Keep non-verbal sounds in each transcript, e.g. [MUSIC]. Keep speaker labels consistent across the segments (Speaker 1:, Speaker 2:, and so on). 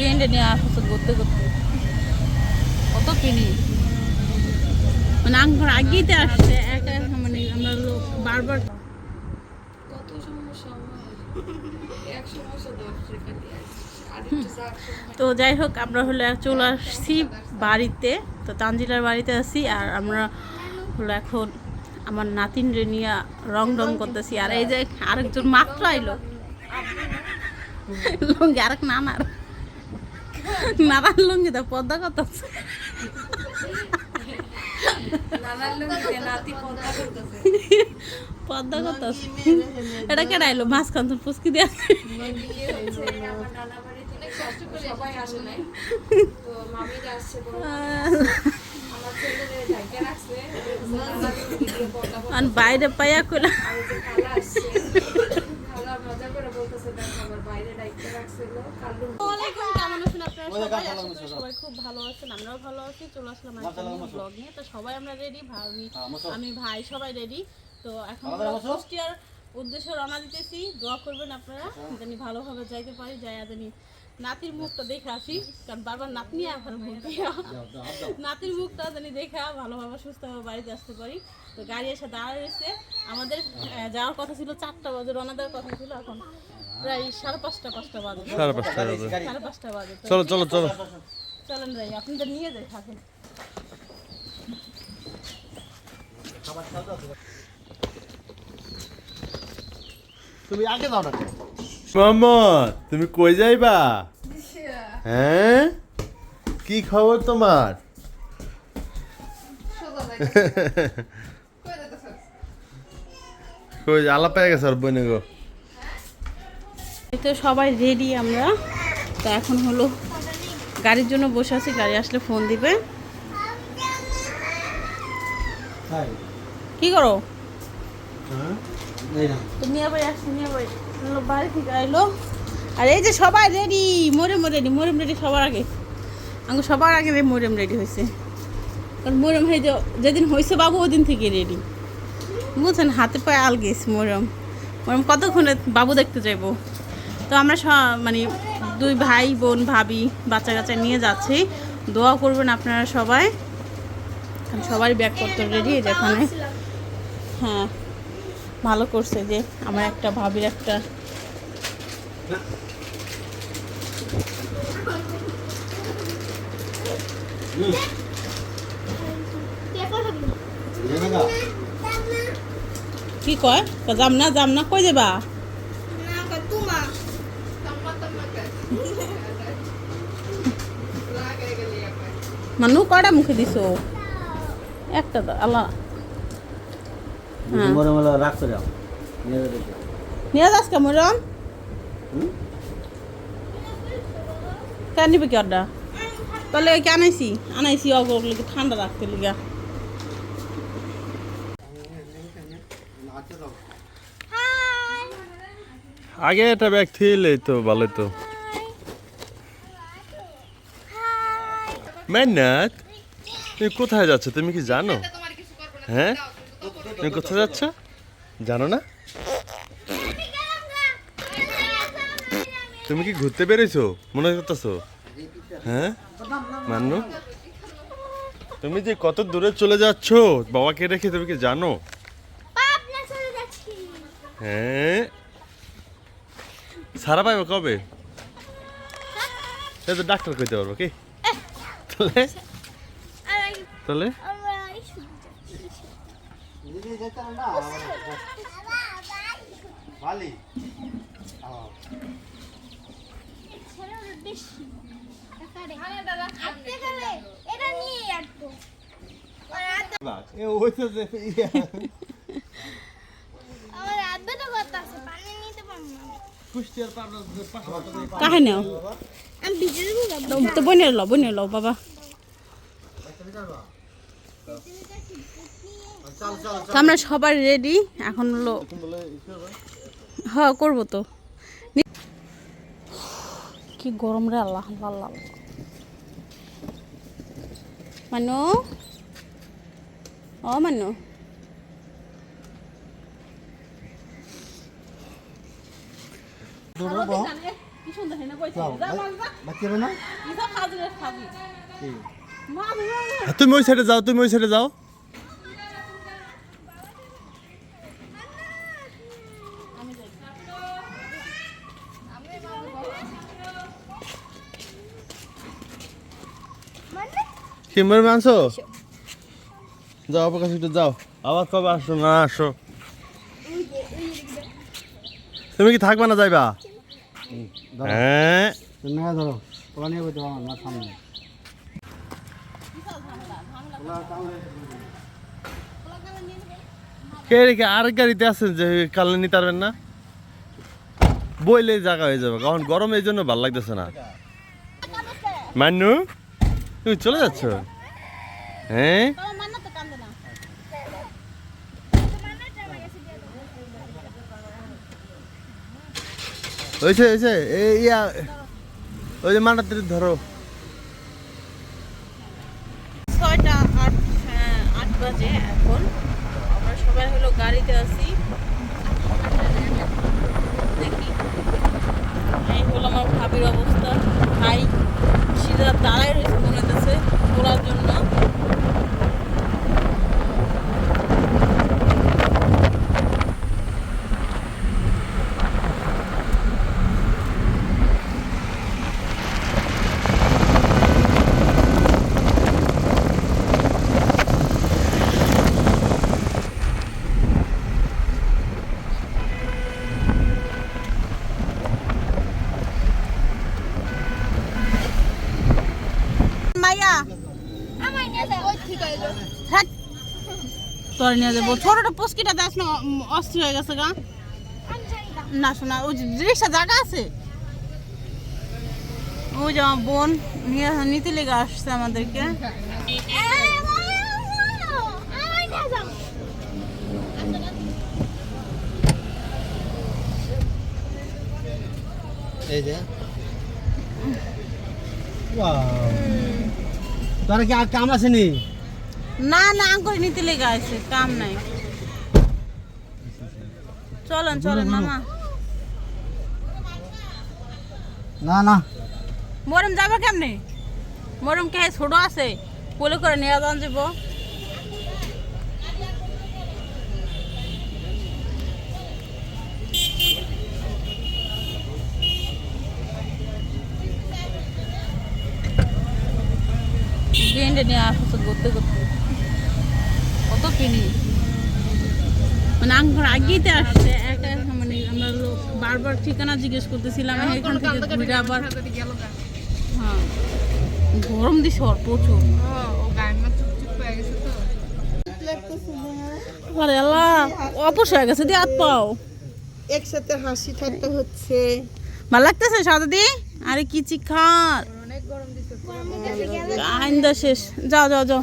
Speaker 1: ফ্রেন্ডে নিয়ে আসছে ঘুরতে ঘুরতে। কত কিনি। মানে আমার আগেইতে আসছে একা মানে আমরা লোক বারবার
Speaker 2: কত সমস্যা এক সমস্যা
Speaker 1: তো যাই হোক আমরা হলো চলে আসছি বাড়িতে। তো তানজিলার বাড়িতে আছি আর আমরা হলো এখন আমার নাতিন রে নিয়ে রং রং করতেছি। আর এই যে আরেকজন মাত্র আইলো। লুঙ্গি আরেক নানার। নানার লুঙ্গি তো পদ্মা
Speaker 2: নাতি পদ্মা করতেছে।
Speaker 1: এটা কেন আইলো মাঝখান তো পুচকি। আর বাইরে পাইয়া কইলা।
Speaker 2: বাইরে ডাইকে রাখছিল
Speaker 1: আছেন আপনারা সবাই? আশা করি সবাই খুব ভালো আছেন আমরাও ভালো আছি চলে আসলাম একটা ব্লগ নিয়ে। তো সবাই আমরা রেডি ভাবি আমি ভাই সবাই রেডি তো এখন কুষ্টিয়ার উদ্দেশ্যে রওনা দিতেছি। দোয়া করবেন আপনারা জানি ভালোভাবে যাইতে পারি যাই জানি নাতির মুখটা দেখে আসি। কারণ বারবার নাতনি এখন মুখ নাতির মুখটা জানি দেখা ভালোভাবে সুস্থভাবে বাড়িতে আসতে পারি। তো গাড়ি এসে দাঁড়ায় রয়েছে আমাদের যাওয়ার কথা ছিল চারটা বাজে রওনা দেওয়ার কথা ছিল এখন। প্রায় সাড়ে পাঁচটা পাঁচটা বাজে।
Speaker 3: সাড়ে পাঁচটা বাজে
Speaker 1: সাড়ে পাঁচটা বাজে।
Speaker 3: চলো চলো চলো।
Speaker 1: চলেন যাই আপনাদের নিয়ে যাই থাকেন।
Speaker 4: তুমি আগে দাও না।
Speaker 3: মোহাম্মদ তুমি কই যাইবা? হ্যাঁ? কি খবর তোমার? [LAUGHS] কই আলাপ পেয়ে গেছে আর বইনে গো।
Speaker 1: তো সবাই রেডি আমরা। তো এখন হলো গাড়ির জন্য বসে আছি গাড়ি আসলে ফোন দিবে। কি করো? তো মিয়া ভাই আসছে মিয়া বাড়ি থেকে আইলো। আর এই যে সবাই রেডি মরিম রেডি মরিম রেডি সবার আগে। আমি সবার আগে মরিম রেডি হয়েছে। কারণ মরিম হয়ে যে যেদিন হয়েছে বাবু ওদিন থেকে রেডি বুঝছেন? হাতে পায়ে আল গেছে মরম মরম কতক্ষণে বাবু দেখতে যাইবো? তো আমরা মানে দুই ভাই বোন ভাবি বাচ্চা কাচ্চা নিয়ে যাচ্ছি। দোয়া করবেন আপনারা সবাই। কারণ সবাই ব্যাগ করতে রেডি যেখানে হ্যাঁ ভালো করছে যে আমার একটা ভাবির একটা। কি কয়? কয় যাম না যাম না কই যাবা? মানু কয়টা মুখে দিছো? একটা তো আল্লাহ। হ্যাঁ।
Speaker 4: নিয়ে
Speaker 1: যাস কেমন কেন নিবি কি অর্ডার? তাহলে কে আনাইছি? আনাইছি অগর ঠান্ডা রাখতে লিগা
Speaker 3: আগে একটা ব্যাগ থিলে তো ভালো তো। মেন্নাত তুমি কোথায় যাচ্ছ? তুমি কি জানো? হ্যাঁ? তুমি কোথায় যাচ্ছ? জানো না? তুমি কি ঘুরতে বেরোইছো? মনে করতেছো? হ্যাঁ? মান্নু? তুমি যে কত দূরে চলে যাচ্ছ, বাবাকে রেখে তুমি কি জানো? হ্যাঁ? সারা পাইবে কবে? ডাক্তার কইতে পারব, কি? তাহলে? তাহলে?
Speaker 4: নিজে যেতে না এ ওই তো যে ইয়া কুষ্টিয়ার পাবনা পাশাপাশি
Speaker 1: কাহে নেও তো বনে লো বনে লো বাবা।
Speaker 4: চল চল
Speaker 1: তো আমরা সবাই রেডি এখন হলো হ্যাঁ করব তো। কি গরম রে আল্লাহ আল্লাহ আল্লাহ। মানু? ও মানু?
Speaker 4: দৌড়বো
Speaker 1: কি সুন্দর হেনে কইছে। যা মাছ যা।
Speaker 4: বাচ্চা না?
Speaker 1: কি সব রে খাবি।
Speaker 4: কি?
Speaker 1: মাছ যা
Speaker 3: আর তুমি ওই সাইডে যাও তুমি ওই সাইডে যাও। কি মরে আনছো যাও আপনার কাছে একটু যাও। আবার কবে আসো? না আসো। তুমি কি থাকবা না যাইবা? হ্যাঁ।
Speaker 4: ধরো। তোলা নিয়ে বলতে আমার সামনে।
Speaker 3: কে রেখে আর গাড়িতে আছেন যে কালে নিতে পারবেন না? বইলে জায়গা হয়ে যাবে কারণ গরম এই জন্য ভালো লাগতেছে না। মান্নু তুমি চলে যাচ্ছ? হ্যাঁ
Speaker 1: তোমার মান্না তো কান্দে না
Speaker 3: হয়েছে হয়েছে ইয়া ওই যে মানাতে ধরো।
Speaker 1: ছয়টা আট হ্যাঁ, আট বাজে এখন। আমরা সবাই হলো গাড়িতে আছি। দেখি। এই হলো আমার ভাবির অবস্থা। ভাই সিধা দাঁড়াই রয়েছে মনে হতেছে তোলার জন্য। তোর নিয়ে যাব। ছোটটা পুস্কিটা দাস না উম, অস্থির হয়ে গেছে গা। না শোনা ওই জিনিসটা জায়গা আছে? ওই যে আমার বোন নিয়ে নিতে লেগে আসছে আমাদেরকে।
Speaker 4: এই যে। তোরা কি আর কাম আসেনি
Speaker 1: না না করে নিতে লেগে আছে কাম নাই। চলেন চলেন মামা
Speaker 4: না না
Speaker 1: মরম যাবে কেমনে? মরম কে ছোট আছে কোলে করে নিয়ে যান যাব। নিয়ে আসছে করতে করতে কত কিনি মানে আঙ্গুর আগেইতে আসছে একা একা মানে আমরা লোক বারবার ঠিকানা জিজ্ঞেস করতেছিলাম এখান থেকে ঘুরে আবার হ্যাঁ। গরম দিছে ওর প্রচুর। আরে আল্লাহ অপস হয়ে গেছে দিয়ে হাত পাও।
Speaker 5: একসাথে হাসি ঠাট্টা হচ্ছে।
Speaker 1: ভালো লাগতেছে সাদাদি আরে কি চিখার আইন্দা শেষ। যাও যাও যাও।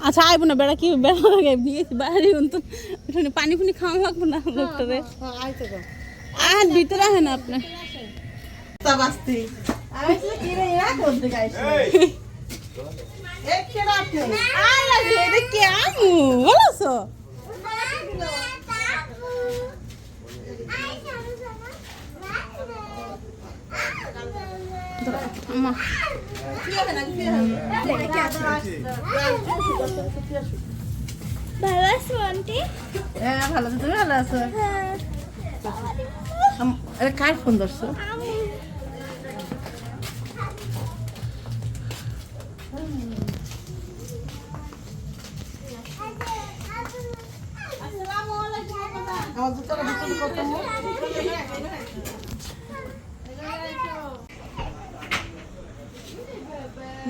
Speaker 1: আচ্ছা আইব না বেড়া কি বেড়া লাগে বিয়েছি বাইরে তো ওখানে পানি ফুনি খাওয়া লাগবো না লোকটারে আর ভিতরে আহে না আপনি
Speaker 5: তা বাস্তি
Speaker 1: ভালো আছো
Speaker 6: আন্টি
Speaker 5: হ্যাঁ ভালো আছো তুমি ভালো আছো আরে কার ফোন ধরছো আমার জুতোটা কত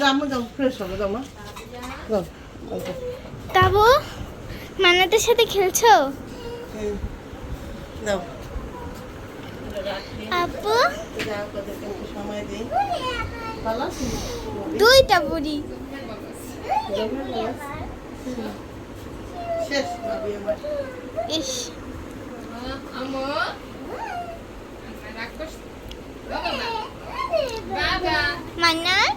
Speaker 5: মুখ যাও মা যাও ফ্রেশ হবে যাও মা। যাও যাও।
Speaker 6: তাবু মান্নাতের সাথে খেলছো? আপু? দুইটা বুড়ি।
Speaker 5: শেষ
Speaker 6: ইস। মান্নাত?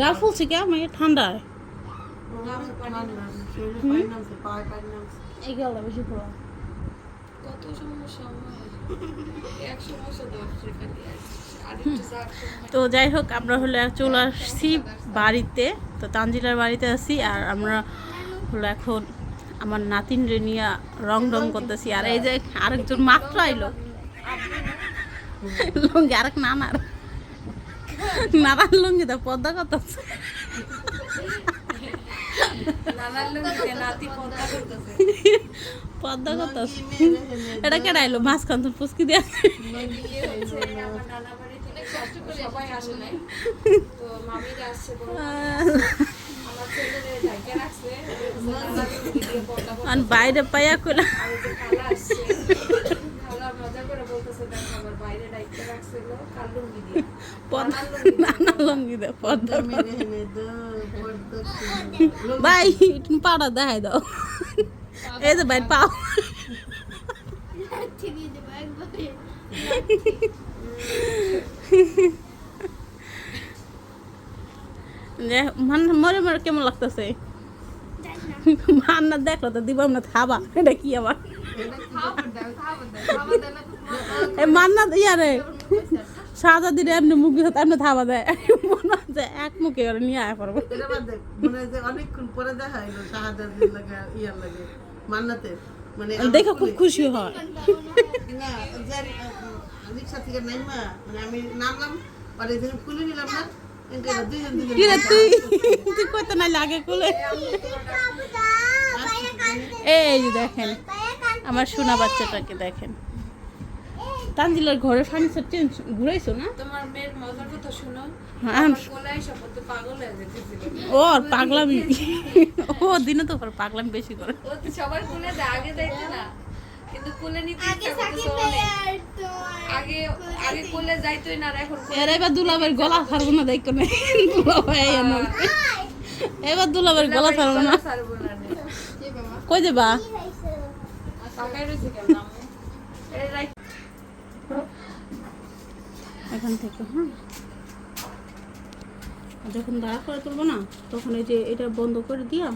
Speaker 1: গা ফুলছে কে? আমি ঠান্ডায়। বেশি
Speaker 2: কত সমস্যা
Speaker 1: তো যাই হোক আমরা হলে চলে আসছি বাড়িতে। তো তানজিলার বাড়িতে আছি আর আমরা হলো এখন আমার নাতিন রে নিয়ে রং রং করতেছি। আর এই যে আরেকজন মাত্র আইলো। আরেক নানার। নানার লুঙ্গি তো পদ্মা
Speaker 2: নাতি পদ্মা
Speaker 1: পদ্মা এটা কেডা আইলো মাঝখান তো পুচকি। আর বাইরে পাইয়া
Speaker 2: খালা আসছে। খালা মজা করে বলতেছে বাইরে ডাইকে রাখছিল কাল লুঙ্গি দিয়ে।
Speaker 1: নানা লুঙ্গি দে পদ্মা। ভাই পাড়া দেখাই দাও। এই যে ভাই পাও। মরে মরে কেমন লাগতেছে? মান না দেখল তো দিব না থাবা। এটা কি আবার?
Speaker 2: খাবার দাও
Speaker 1: মান সাজা দিলে এমনি মুখি হতে এমনি থাবা দেয়। মনে হয় যে এক মুখে ওরা নিয়ে আয়
Speaker 5: মানে যে অনেকক্ষণ পরে দেখা হইল শাহাদাতের লাগে ইয়ার লাগে মান্নাতের। মানে আমার
Speaker 1: দেখে খুব খুশি হয়।
Speaker 5: না জানি রিক্সা থেকে নাইমা মানে আমি নামলাম আর এদিকে খুলে নিলাম না কিন্তু দুইজন দুইজন
Speaker 1: তুই? তুই কত না লাগে কুলে এই যে দেখেন আমার সোনা বাচ্চাটাকে দেখেন। তানজিলার ঘরে ফার্নিচার চেঞ্জ ঘুরাইছো না?
Speaker 2: তোমার মেয়ের মজার কথা শুনো।
Speaker 1: হ্যাঁ।
Speaker 2: হয়ে
Speaker 1: ও আর পাগলামি। ও দিনে তো পাগলামি বেশি করে।
Speaker 2: ও তো সবার কোলে দেয়, আগে না। কিন্তু কোলে নিতে। আগে আগে কোলে যাইতোই না এখন
Speaker 1: এর এবার দুলাবের গলা ছাড়বো না দেখো না। দুলাভাই এমন এবার দুলাবের গলা ছাড়বো না। কই দেবা
Speaker 2: আর তাকাই রয়েছে কেন আম্মু? এই রাখ-
Speaker 1: এখান থেকে হ্যাঁ যখন দাঁড়া করে তুলবো না তখন এই যে এটা বন্ধ করে দিয়া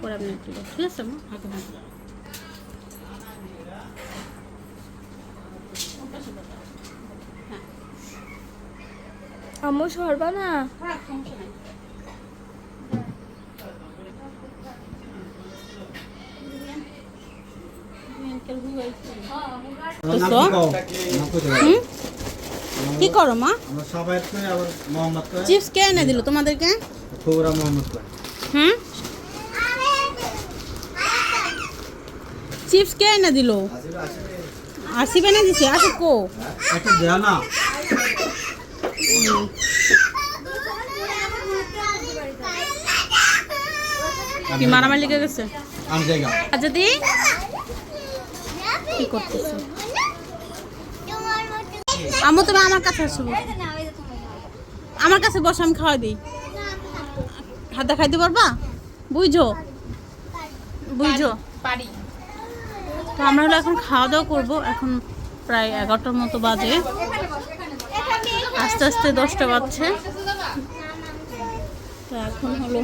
Speaker 1: পরে আপনি তুলো ঠিক আছে মা আগে হাত দাও।
Speaker 6: আম্মু সরবা না?
Speaker 4: নাম কই দেবে?
Speaker 1: হুম? কি করো মা?
Speaker 4: আমরা সবাই কই আবার মোহাম্মদ কয়।
Speaker 1: চিপস কে এনে দিল তোমাদেরকে?
Speaker 4: খবরা মোহাম্মদ কয়।
Speaker 1: হুম? চিপস কে এনে দিল? আসিবে না দিছে আসে কো?
Speaker 4: একটা দেয়া না।
Speaker 1: কি মারামারি লেগে গেছে?
Speaker 4: আম জায়গা
Speaker 1: আচ্ছা দি। কি করতেছে? আমু তুমি আমার কাছে আসো। আমার কাছে বসে আমি খাওয়াই দিই। হাতে খাইতে পারবা? বুঝো? বুঝো?
Speaker 2: পারি।
Speaker 1: তো আমরা হলো এখন খাওয়া দাওয়া করব। এখন প্রায় এগারোটার মতো বাজে। আস্তে আস্তে দশটা বাজছে। তো এখন হলো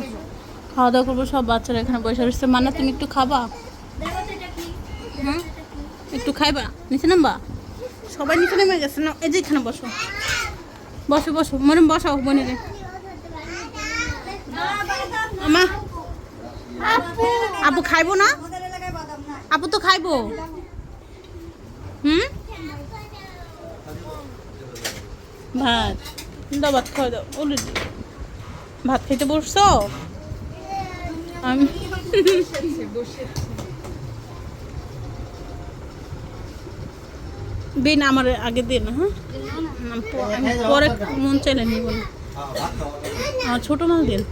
Speaker 1: খাওয়া দাওয়া করব। সব বাচ্চারা এখানে বসে রয়েছে। মানে তুমি একটু খাবা? হুম? একটু খাইবা? নিচে নামবা? সবাই নিচে নেমে গেছে। না এই যে এখানে বসো। বসো বসো। মনে বসাও বোনেরে। আমা। আপু খাইবো না? আপু তো খাইবো। হুম? ভাত। দাও, ভাত খাওয়া দাও। অলরেডি ভাত খেতে বসছো? আমি দিন আমার আগে দিন হ্যাঁ? পরে মন চাইলে নিব না। আমার ছোট মাল দিন।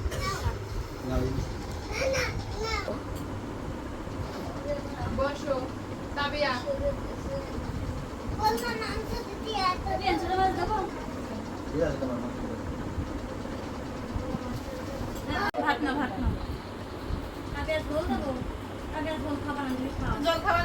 Speaker 1: ভাত না ভাত না।
Speaker 6: আগে বল দেবো? আগে বল খাবার খাও
Speaker 1: জল খাবার